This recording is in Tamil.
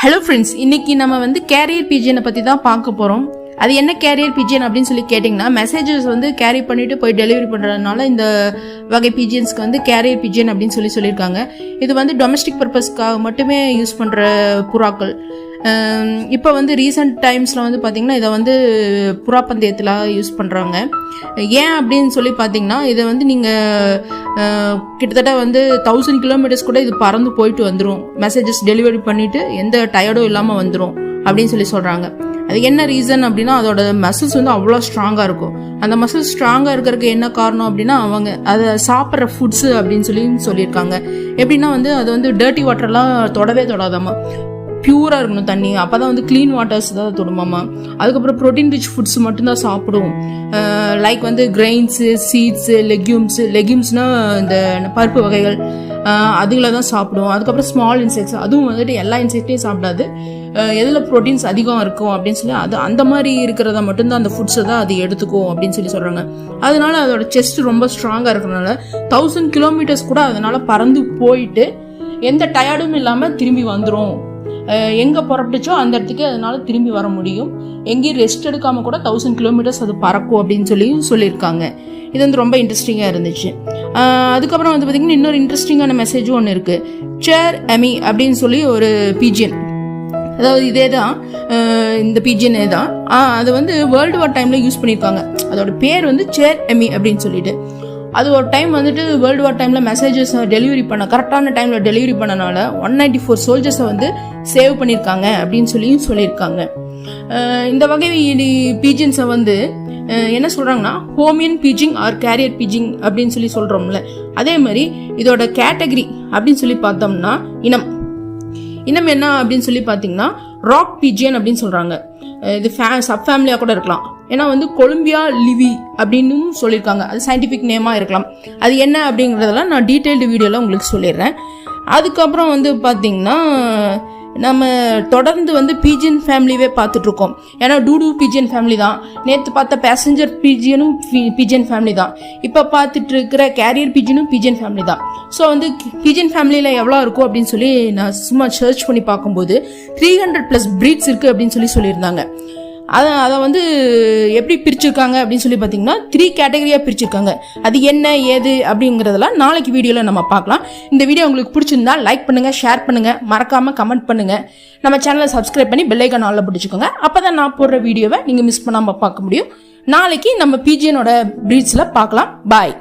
ஹலோ ஃப்ரெண்ட்ஸ் இன்னைக்கு நம்ம வந்து கேரியர் பிஜியனை பற்றி தான் பார்க்க போகிறோம் அது என்ன கேரியர் பிஜியன் அப்படின்னு சொல்லி கேட்டிங்கன்னா மெசேஜஸ் வந்து கேரி பண்ணிட்டு போய் டெலிவரி பண்ணுறதுனால இந்த வகை பிஜியன்ஸ்க்கு வந்து கேரியர் பிஜியன் அப்படின்னு சொல்லி சொல்லியிருக்காங்க. இது வந்து டொமஸ்டிக் பர்பஸ்க்காக மட்டுமே யூஸ் பண்ணுற புறாக்கள். இப்போ வந்து ரீசெண்ட் டைம்ஸில் வந்து பார்த்திங்கன்னா இதை வந்து புறாப்பந்தயத்தில் யூஸ் பண்ணுறாங்க ஏன் அப்படின்னு சொல்லி பார்த்தீங்கன்னா இதை வந்து நீங்கள் கிட்டத்தட்ட வந்து தௌசண்ட் கிலோமீட்டர்ஸ் கூட இது பறந்து போயிட்டு வந்துடும் மெசேஜஸ் டெலிவரி பண்ணிவிட்டு எந்த டயர்டும் இல்லாமல் வந்துடும் அப்படின்னு சொல்லி சொல்கிறாங்க அது என்ன ரீசன் அப்படின்னா அதோட மசில்ஸ் வந்து அவ்வளோ ஸ்ட்ராங்காக இருக்கும். அந்த மசில்ஸ் ஸ்ட்ராங்காக இருக்கிறதுக்கு என்ன காரணம் அப்படின்னா அவங்க அதை சாப்பிட்ற ஃபுட்ஸு அப்படின்னு சொல்லி சொல்லியிருக்காங்க. எப்படின்னா வந்து அது வந்து டர்ட்டி வாட்டர்லாம் தொடவே தொடாதாமா பியூராக இருக்கணும் தண்ணி. அப்போ தான் வந்து க்ளீன் வாட்டர்ஸ் தான் தொடுமாமா. அதுக்கப்புறம் ப்ரோட்டீன் ரிச் ஃபுட்ஸ் மட்டும்தான் சாப்பிடும் லைக் வந்து கிரெயின்ஸு சீட்ஸு லெக்யூம்ஸு லெக்யூம்ஸ்னால் இந்த பருப்பு வகைகள் அதுகளை தான் சாப்பிடும் அதுக்கப்புறம் ஸ்மால் இன்செக்ட்ஸ் அதுவும் வந்துட்டு எல்லா இன்செக்டையும் சாப்பிடாது. எதில் ப்ரோட்டீன்ஸ் அதிகம் இருக்கும் அப்படின்னு சொல்லி அது அந்த மாதிரி இருக்கிறத மட்டும்தான் அந்த ஃபுட்ஸை தான் அது எடுத்துக்கும் அப்படின்னு சொல்லி சொல்கிறாங்க அதனால அதோட செஸ்ட் ரொம்ப ஸ்ட்ராங்காக இருக்கிறனால தௌசண்ட் கிலோமீட்டர்ஸ் கூட அதனால பறந்து போயிட்டு எந்த டயர்டும் இல்லாமல் திரும்பி வந்துடும் எங்கே புறப்பட்டுச்சோ அந்த இடத்துக்கு அதனால திரும்பி வர முடியும். எங்கேயும் ரெஸ்ட் எடுக்காமல் கூட தௌசண்ட் கிலோமீட்டர்ஸ் அது பறக்கும் அப்படின்னு சொல்லியும் சொல்லியிருக்காங்க. இது வந்து ரொம்ப இன்ட்ரெஸ்டிங்காக இருந்துச்சு. அதுக்கப்புறம் வந்து பார்த்திங்கன்னா இன்னொரு இன்ட்ரெஸ்டிங்கான மெசேஜும் ஒன்று இருக்குது சேர் அமி அப்படின்னு சொல்லி ஒரு பிஜியன் அதாவது இதே தான் இந்த பிஜியனே தான் அது வந்து வேர்ல்டு வார் டைமில் யூஸ் பண்ணியிருக்காங்க. அதோட பேர் வந்து சேர் எமி அப்படின்னு சொல்லிட்டு. அது ஒரு டைம் வந்துட்டு வேர்ல்டு வார் டைமில் மெசேஜஸ் டெலிவரி பண்ண கரெக்டான டைமில் டெலிவரி பண்ணனால ஒன் நைன்டி ஃபோர் சோல்ஜர்ஸை வந்து சேவ் பண்ணியிருக்காங்க அப்படின்னு சொல்லியும் சொல்லியிருக்காங்க இந்த வகை பீஜின்ஸை வந்து என்ன சொல்கிறாங்கன்னா homing pigeon or carrier pigeon அப்படின்னு சொல்லி சொல்கிறோம்ல அதே மாதிரி இதோட கேட்டகரி அப்படின்னு சொல்லி பார்த்தோம்னா இனம். இனம் என்ன அப்படின்னு சொல்லி பார்த்தீங்கன்னா ராக் பீஜியன் அப்படின்னு சொல்கிறாங்க இது ஃபே சப் ஃபேமிலியாக கூட இருக்கலாம். ஏன்னா வந்து கொலம்பியா லிவி அப்படின்னு சொல்லியிருக்காங்க. அது சயின்டிஃபிக் நேமாக இருக்கலாம். அது என்ன அப்படிங்கிறதெல்லாம் நான் டீட்டெயில்டு வீடியோவில் உங்களுக்கு சொல்லிடுறேன். அதுக்கப்புறம் வந்து பார்த்திங்கன்னா நம்ம தொடர்ந்து வந்து பீஜியன் ஃபேமிலியவே பார்த்துட்ருக்கோம். ஏன்னா டூடு பீஜியன் ஃபேமிலி தான். நேற்று பார்த்த பேசஞ்சர் பீஜியனும் பீஜியன் ஃபேமிலி தான். இப்போ பார்த்துட்டு இருக்கிற கேரியர் பீஜியனும் பீஜியன் ஃபேமிலி தான். ஸோ வந்து பீஜியன் ஃபேமிலியில் எவ்வளோ இருக்கும் அப்படின்னு சொல்லி நான் சும்மா சர்ச் பண்ணி பார்க்கும்போது த்ரீ ஹண்ட்ரட் ப்ளஸ் ப்ரீட்ஸ் இருக்குது அப்படின்னு சொல்லி சொல்லியிருந்தாங்க. அதை அதை வந்து எப்படி பிரிச்சிருக்காங்க அப்படின்னு சொல்லி பார்த்தீங்கன்னா த்ரீ கேட்டகரியாக பிரிச்சிருக்காங்க. அது என்ன ஏது அப்படிங்கிறதெல்லாம் நாளைக்கு வீடியோவில் நம்ம பார்க்கலாம். இந்த வீடியோ உங்களுக்கு பிடிச்சிருந்தா லைக் பண்ணுங்கள் ஷேர் பண்ணுங்கள் மறக்காமல் கமெண்ட் பண்ணுங்கள் நம்ம சேனலை சப்ஸ்கிரைப் பண்ணி பெல்லைக்கான் ஆளில் பிடிச்சிக்கோங்க. அப்போ தான் நான் போடுற வீடியோவை நீங்கள் மிஸ் பண்ணாமல் பார்க்க முடியும். நாளைக்கு நம்ம பிஜியனோட பிரீட்ஸில் பார்க்கலாம். பாய்